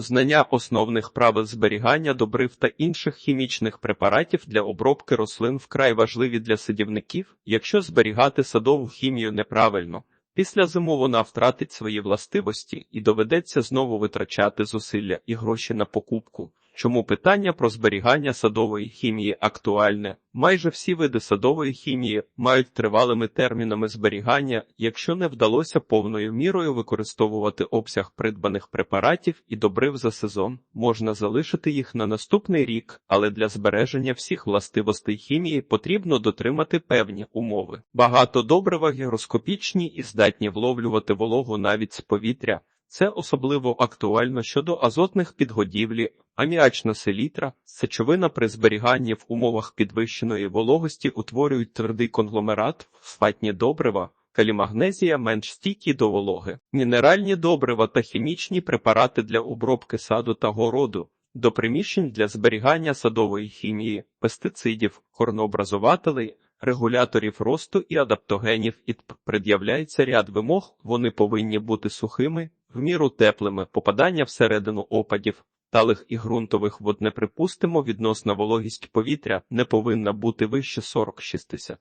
Знання основних правил зберігання добрив та інших хімічних препаратів для обробки рослин вкрай важливі для садівників, якщо зберігати садову хімію неправильно. Після зиму вона втратить свої властивості і доведеться знову витрачати зусилля і гроші на покупку. Чому питання про зберігання садової хімії актуальне? Майже всі види садової хімії мають тривалими термінами зберігання, якщо не вдалося повною мірою використовувати обсяг придбаних препаратів і добрив за сезон, можна залишити їх на наступний рік, але для збереження всіх властивостей хімії потрібно дотримати певні умови. Багато добрива гігроскопічні і здатні вловлювати вологу навіть з повітря. Це особливо актуально щодо азотних підгодівлі, аміачна селітра, сечовина при зберіганні в умовах підвищеної вологості утворюють твердий конгломерат, фосфатні добрива, калімагнезія менш стійкі до вологи, мінеральні добрива та хімічні препарати для обробки саду та городу. До приміщень для зберігання садової хімії, пестицидів, корнообразователей, регуляторів росту і адаптогенів і пред'являється ряд вимог, вони повинні бути сухими, в міру теплими, попадання всередину опадів, талих і ґрунтових вод неприпустимо, відносна вологість повітря не повинна бути вище 40-60.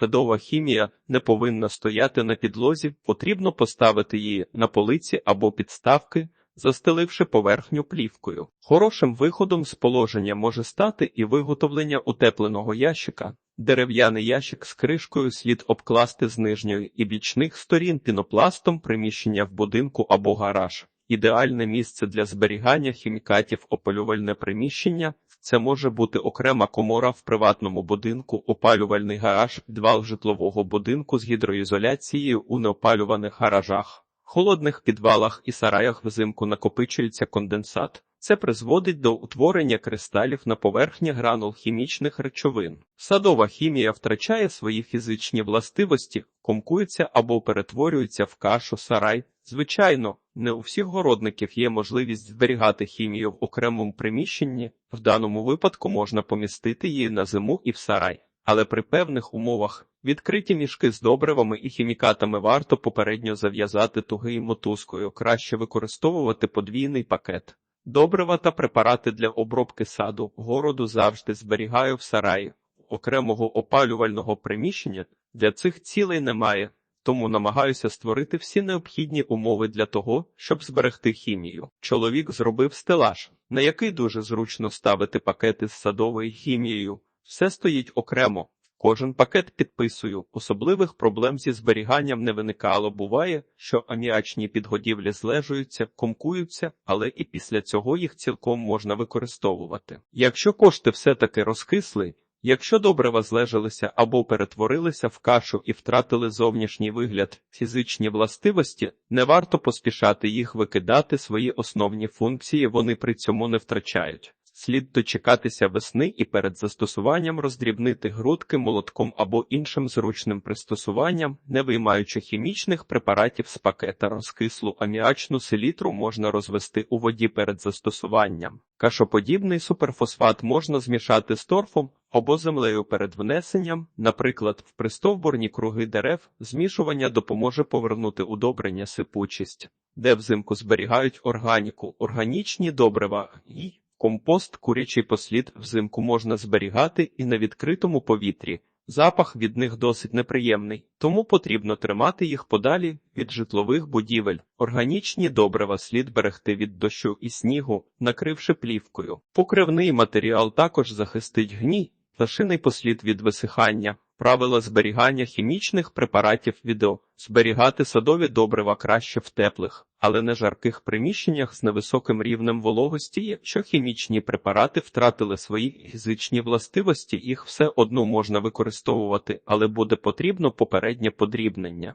Садова хімія не повинна стояти на підлозі, потрібно поставити її на полиці або підставки, застеливши поверхню плівкою. Хорошим виходом з положення може стати і виготовлення утепленого ящика. Дерев'яний ящик з кришкою слід обкласти з нижньої і бічних сторін пінопластом приміщення в будинку або гараж. Ідеальне місце для зберігання хімікатів опалювальне приміщення. Це може бути окрема комора в приватному будинку, опалювальний гараж, підвал житлового будинку з гідроізоляцією у неопалюваних гаражах, холодних підвалах і сараях взимку накопичується конденсат. Це призводить до утворення кристалів на поверхні гранул хімічних речовин. Садова хімія втрачає свої фізичні властивості, комкується або перетворюється в кашу сарай. Звичайно, не у всіх городників є можливість зберігати хімію в окремому приміщенні, в даному випадку можна помістити її на зиму і в сарай, але при певних умовах відкриті мішки з добривами і хімікатами варто попередньо зав'язати тугою мотузкою, краще використовувати подвійний пакет. Добрива та препарати для обробки саду, городу завжди зберігаю в сараї. Окремого опалювального приміщення для цих цілей немає, тому намагаюся створити всі необхідні умови для того, щоб зберегти хімію. Чоловік зробив стелаж, на який дуже зручно ставити пакети з садовою хімією. Все стоїть окремо. Кожен пакет підписую. Особливих проблем зі зберіганням не виникало. Буває, що аміачні підгодівлі злежуються, комкуються, але і після цього їх цілком можна використовувати. Якщо кошти все-таки розкисли, якщо добрива злежалися або перетворилися в кашу і втратили зовнішній вигляд, фізичні властивості, не варто поспішати їх викидати свої основні функції, вони при цьому не втрачають. Слід дочекатися весни і перед застосуванням роздрібнити грудки молотком або іншим зручним пристосуванням, не виймаючи хімічних препаратів з пакета розкислу аміачну селітру можна розвести у воді перед застосуванням. Кашоподібний суперфосфат можна змішати з торфом або землею перед внесенням, наприклад, в пристовбурні круги дерев, змішування допоможе повернути удобрення сипучість, де взимку зберігають органіку, органічні добрива і Компост курячий послід взимку можна зберігати і на відкритому повітрі. Запах від них досить неприємний, тому потрібно тримати їх подалі від житлових будівель. Органічні добрива слід берегти від дощу і снігу, накривши плівкою. Покривний матеріал також захистить гній, пташиний послід від висихання. Правила зберігання хімічних препаратів відео. Зберігати садові добрива краще в теплих, але не жарких приміщеннях з невисоким рівнем вологості. Якщо хімічні препарати втратили свої фізичні властивості, їх все одно можна використовувати, але буде потрібно попереднє подрібнення.